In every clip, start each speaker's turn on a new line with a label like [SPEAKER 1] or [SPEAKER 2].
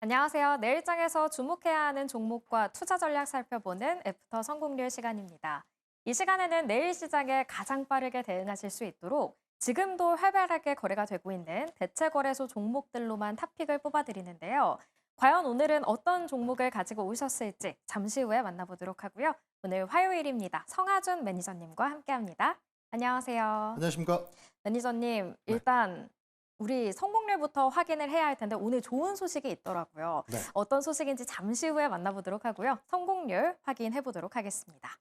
[SPEAKER 1] 안녕하세요. 내일장에서 주목해야 하는 종목과 투자 전략 살펴보는 애프터 성공률 시간입니다. 이 시간에는 내일 시장에 가장 빠르게 대응하실 수 있도록 지금도 활발하게 거래가 되고 있는 대체 거래소 종목들로만 탑픽을 뽑아드리는데요. 과연 오늘은 어떤 종목을 가지고 오셨을지 잠시 후에 만나보도록 하고요. 오늘 화요일입니다. 성하준 매니저님과 함께합니다. 안녕하세요.
[SPEAKER 2] 안녕하십니까?
[SPEAKER 1] 매니저님, 일단 우리 성공률부터 확인을 해야 할 텐데 오늘 좋은 소식이 있더라고요.
[SPEAKER 2] 네.
[SPEAKER 1] 어떤 소식인지 잠시 후에 만나보도록 하고요. 성공률 확인해 보도록 하겠습니다.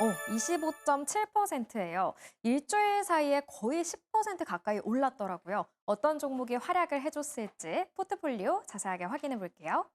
[SPEAKER 1] 오, 25.7%예요. 일주일 사이에 거의 10% 가까이 올랐더라고요. 어떤 종목이 활약을 해줬을지 포트폴리오 자세하게 확인해 볼게요.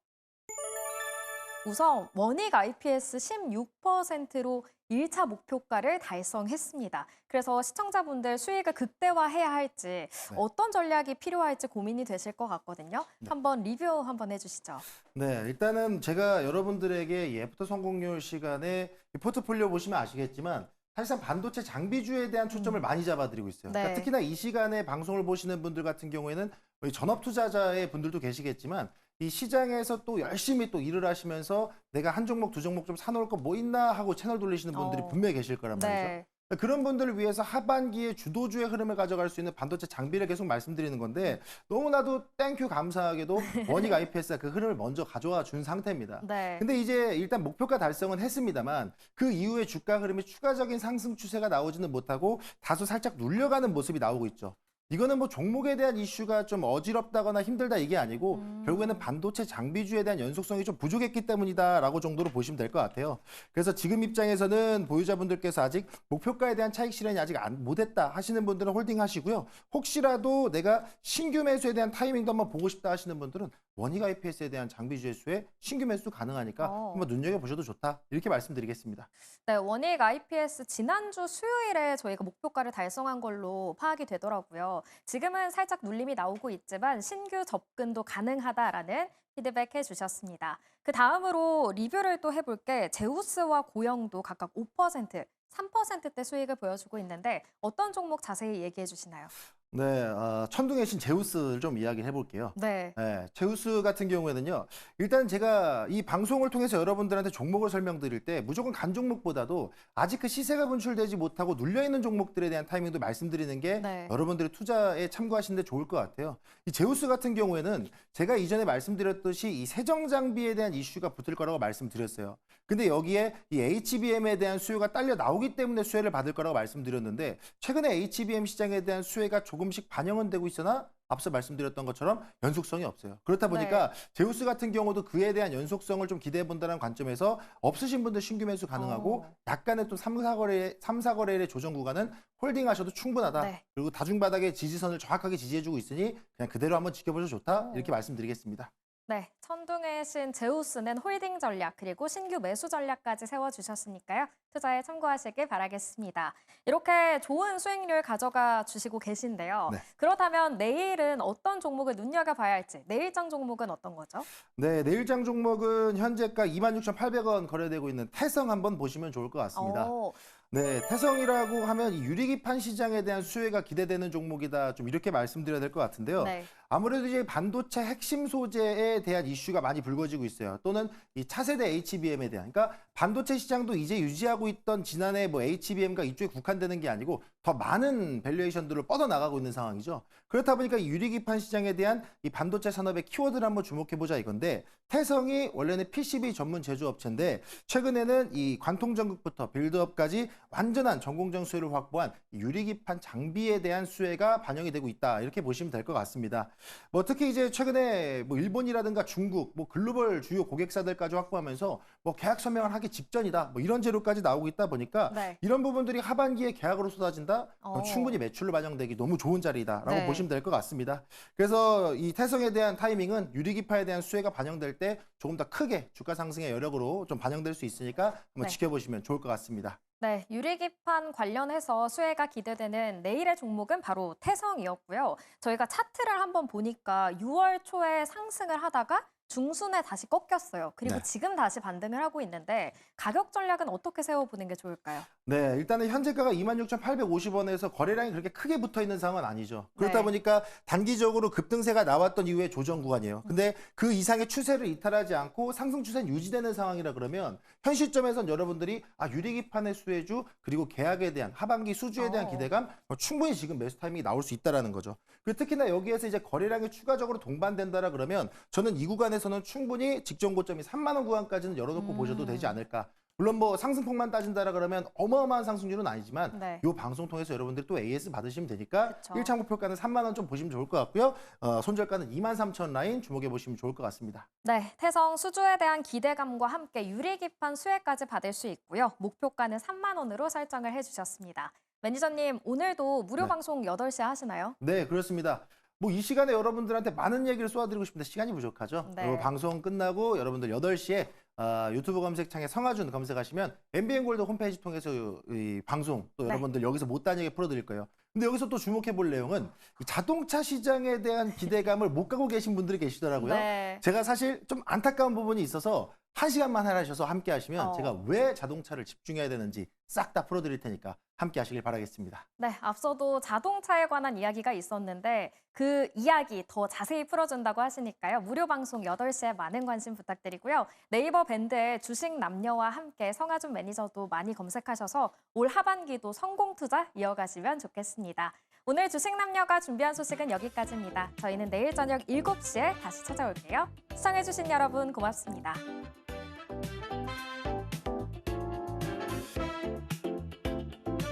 [SPEAKER 1] 우선 원익 IPS 16%로 1차 목표가를 달성했습니다. 그래서 시청자분들 수익을 극대화해야 할지 어떤 전략이 필요할지 고민이 되실 것 같거든요.
[SPEAKER 2] 네.
[SPEAKER 1] 한번 리뷰 한번 해주시죠.
[SPEAKER 2] 네, 일단은 제가 여러분들에게 이 애프터 성공률 시간에 이 포트폴리오 보시면 아시겠지만 사실상 반도체 장비주에 대한 초점을 많이 잡아드리고 있어요.
[SPEAKER 1] 네.
[SPEAKER 2] 그러니까 특히나 이 시간에 방송을 보시는 분들 같은 경우에는 우리 전업 투자자의 분들도 계시겠지만 이 시장에서 또 열심히 또 일을 하시면서 내가 한 종목 두 종목 좀 사놓을 거 뭐 있나 하고 채널 돌리시는 분들이
[SPEAKER 1] 어.
[SPEAKER 2] 분명히 계실 거란 말이죠.
[SPEAKER 1] 네.
[SPEAKER 2] 그런 분들을 위해서 하반기에 주도주의 흐름을 가져갈 수 있는 반도체 장비를 계속 말씀드리는 건데 너무나도 땡큐 감사하게도 원익 IPS가 그 흐름을 먼저 가져와 준 상태입니다.
[SPEAKER 1] 네.
[SPEAKER 2] 근데 이제 일단 목표가 달성은 했습니다만 그 이후에 주가 흐름이 추가적인 상승 추세가 나오지는 못하고 다소 살짝 눌려가는 모습이 나오고 있죠. 이거는 뭐 종목에 대한 이슈가 좀 어지럽다거나 힘들다 이게 아니고
[SPEAKER 1] 음.
[SPEAKER 2] 결국에는 반도체 장비주에 대한 연속성이 좀 부족했기 때문이다라고 정도로 보시면 될 것 같아요. 그래서 지금 입장에서는 보유자분들께서 아직 목표가에 대한 차익 실현이 아직 안, 못했다 하시는 분들은 홀딩 하시고요. 혹시라도 내가 신규 매수에 대한 타이밍도 한번 보고 싶다 하시는 분들은 원익 IPS에 대한 장비 주의수에 신규 매수 가능하니까
[SPEAKER 1] 어.
[SPEAKER 2] 한번 눈여겨보셔도 좋다 이렇게 말씀드리겠습니다.
[SPEAKER 1] 네, 원익 IPS 지난주 수요일에 저희가 목표가를 달성한 걸로 파악이 되더라고요. 지금은 살짝 눌림이 나오고 있지만 신규 접근도 가능하다라는 피드백 해주셨습니다. 그 다음으로 리뷰를 또 해볼 게 제우스와 고영도 각각 5%, 3%대 수익을 보여주고 있는데 어떤 종목 자세히 얘기해 주시나요?
[SPEAKER 2] 네, 어, 천둥의 신 제우스를 좀 이야기해 볼게요.
[SPEAKER 1] 네.
[SPEAKER 2] 네, 제우스 같은 경우에는요. 일단 제가 이 방송을 통해서 여러분들한테 종목을 설명드릴 때 무조건 간 종목보다도 아직 그 시세가 분출되지 못하고 눌려 있는 종목들에 대한 타이밍도 말씀드리는 게
[SPEAKER 1] 네.
[SPEAKER 2] 여러분들이 투자에 참고하시는데 좋을 것 같아요. 이 제우스 같은 경우에는 제가 이전에 말씀드렸듯이 이 세정 장비에 대한 이슈가 붙을 거라고 말씀드렸어요. 근데 여기에 이 HBM에 대한 수요가 딸려 나오기 때문에 수혜를 받을 거라고 말씀드렸는데 최근에 HBM 시장에 대한 수혜가 조금 씩 반영은 되고 있으나 앞서 말씀드렸던 것처럼 연속성이 없어요. 그렇다 보니까 제우스 같은 경우도 그에 대한 연속성을 좀 기대해 본다는 관점에서 없으신 분들 신규 매수 가능하고
[SPEAKER 1] 어.
[SPEAKER 2] 약간의 또 3, 4거래, 3, 4거래일의 조정 구간은 홀딩 하셔도 충분하다.
[SPEAKER 1] 네.
[SPEAKER 2] 그리고 다중바닥의 지지선을 정확하게 지지해 주고 있으니 그냥 그대로 한번 지켜보셔도 좋다.
[SPEAKER 1] 어.
[SPEAKER 2] 이렇게 말씀드리겠습니다.
[SPEAKER 1] 네, 천둥의 신 제우스는 홀딩 전략 그리고 신규 매수 전략까지 세워주셨으니까요. 투자에 참고하시길 바라겠습니다. 이렇게 좋은 수익률 가져가 주시고 계신데요.
[SPEAKER 2] 네.
[SPEAKER 1] 그렇다면 내일은 어떤 종목을 눈여겨봐야 할지 내일장 종목은 어떤 거죠?
[SPEAKER 2] 네, 내일장 종목은 현재가 26,800원 거래되고 있는 태성 한번 보시면 좋을 것 같습니다.
[SPEAKER 1] 오,
[SPEAKER 2] 네, 태성이라고 하면 이 유리기판 시장에 대한 수혜가 기대되는 종목이다. 좀 이렇게 말씀드려야 될 것 같은데요.
[SPEAKER 1] 네.
[SPEAKER 2] 아무래도 이제 반도체 핵심 소재에 대한 이슈가 많이 불거지고 있어요. 또는 이 차세대 HBM에 대한. 그러니까 반도체 시장도 이제 유지하고 있던 지난해 뭐 HBM과 이쪽에 국한되는 게 아니고 더 많은 밸류에이션들을 뻗어 나가고 있는 상황이죠. 그렇다 보니까 이 유리기판 시장에 대한 이 반도체 산업의 키워드를 한번 주목해 보자 이건데 태성이 원래는 PCB 전문 제조업체인데 최근에는 이 관통 전극부터 빌드업까지 완전한 전공정 수혜를 확보한 이 유리기판 장비에 대한 수혜가 반영이 되고 있다. 이렇게 보시면 될 것 같습니다. 뭐 특히 이제 최근에 뭐 일본이라든가 중국, 뭐 글로벌 주요 고객사들까지 확보하면서 뭐 계약 서명을 하기 직전이다. 뭐 이런 재료까지 나오고 있다 보니까
[SPEAKER 1] 네.
[SPEAKER 2] 이런 부분들이 하반기에 계약으로 쏟아진다?
[SPEAKER 1] 어.
[SPEAKER 2] 충분히 매출로 반영되기 너무 좋은 자리다라고
[SPEAKER 1] 네.
[SPEAKER 2] 보시면 될 것 같습니다. 그래서 이 태성에 대한 타이밍은 유리기파에 대한 수혜가 반영될 때 조금 더 크게 주가 상승의 여력으로 좀 반영될 수 있으니까 한번
[SPEAKER 1] 네.
[SPEAKER 2] 지켜보시면 좋을 것 같습니다.
[SPEAKER 1] 네, 유리기판 관련해서 수혜가 기대되는 내일의 종목은 바로 태성이었고요. 저희가 차트를 한번 보니까 6월 초에 상승을 하다가 중순에 다시 꺾였어요. 그리고
[SPEAKER 2] 네.
[SPEAKER 1] 지금 다시 반등을 하고 있는데 가격 전략은 어떻게 세워보는 게 좋을까요?
[SPEAKER 2] 네, 일단은 현재가가 26,850원에서 거래량이 그렇게 크게 붙어 있는 상황은 아니죠. 그렇다
[SPEAKER 1] 네.
[SPEAKER 2] 보니까 단기적으로 급등세가 나왔던 이후에 조정 구간이에요. 근데 그 이상의 추세를 이탈하지 않고 상승 추세는 유지되는 상황이라 그러면 현 시점에선 여러분들이 아 유리기판의 수혜주 그리고 계약에 대한 하반기 수주에 대한
[SPEAKER 1] 어.
[SPEAKER 2] 기대감 어, 충분히 지금 매수 타이밍이 나올 수 있다라는 거죠. 그리고 특히나 여기에서 이제 거래량이 추가적으로 동반된다라 그러면 저는 이 구간에서는 충분히 직전 고점이 3만 원 구간까지는 열어놓고
[SPEAKER 1] 음.
[SPEAKER 2] 보셔도 되지 않을까. 물론 뭐 상승폭만 따진다라 그러면 어마어마한 상승률은 아니지만
[SPEAKER 1] 네.
[SPEAKER 2] 이 방송 통해서 여러분들이 또 AS 받으시면 되니까
[SPEAKER 1] 그쵸.
[SPEAKER 2] 일차 목표가는 3만 원 좀 보시면 좋을 것 같고요. 어, 손절가는 2만 3천 라인 주목해 보시면 좋을 것 같습니다.
[SPEAKER 1] 네, 태성 수주에 대한 기대감과 함께 유리 기판 수혜까지 받을 수 있고요. 목표가는 3만 원으로 설정을 해주셨습니다. 매니저님, 오늘도 무료
[SPEAKER 2] 네.
[SPEAKER 1] 방송 8시 하시나요?
[SPEAKER 2] 네, 그렇습니다. 뭐 이 시간에 여러분들한테 많은 얘기를 쏘아드리고 싶은데 시간이 부족하죠.
[SPEAKER 1] 네.
[SPEAKER 2] 그리고 방송 끝나고 여러분들 8시에 어, 유튜브 검색창에 성하준 검색하시면 MBN 골드 홈페이지 통해서 이 방송 또
[SPEAKER 1] 네.
[SPEAKER 2] 여러분들 여기서 못다한 얘기 풀어드릴 거예요. 근데 여기서 또 주목해 볼 내용은 이 자동차 시장에 대한 기대감을 못 가고 계신 분들이 계시더라고요.
[SPEAKER 1] 네.
[SPEAKER 2] 제가 사실 좀 안타까운 부분이 있어서 한 시간만 하셔서 함께 하시면
[SPEAKER 1] 어.
[SPEAKER 2] 제가 왜 자동차를 집중해야 되는지 싹 다 풀어드릴 테니까 함께 하시길 바라겠습니다.
[SPEAKER 1] 네, 앞서도 자동차에 관한 이야기가 있었는데 그 이야기 더 자세히 풀어준다고 하시니까요. 무료 방송 8시에 많은 관심 부탁드리고요. 네이버 밴드에 주식 남녀와 함께 성하준 매니저도 많이 검색하셔서 올 하반기도 성공 투자 이어가시면 좋 겠습니다. 오늘 주식 남녀가 준비한 소식은 여기까지입니다. 저희는 내일 저녁 7시에 다시 찾아올게요. 시청해주신 여러분 고맙습니다.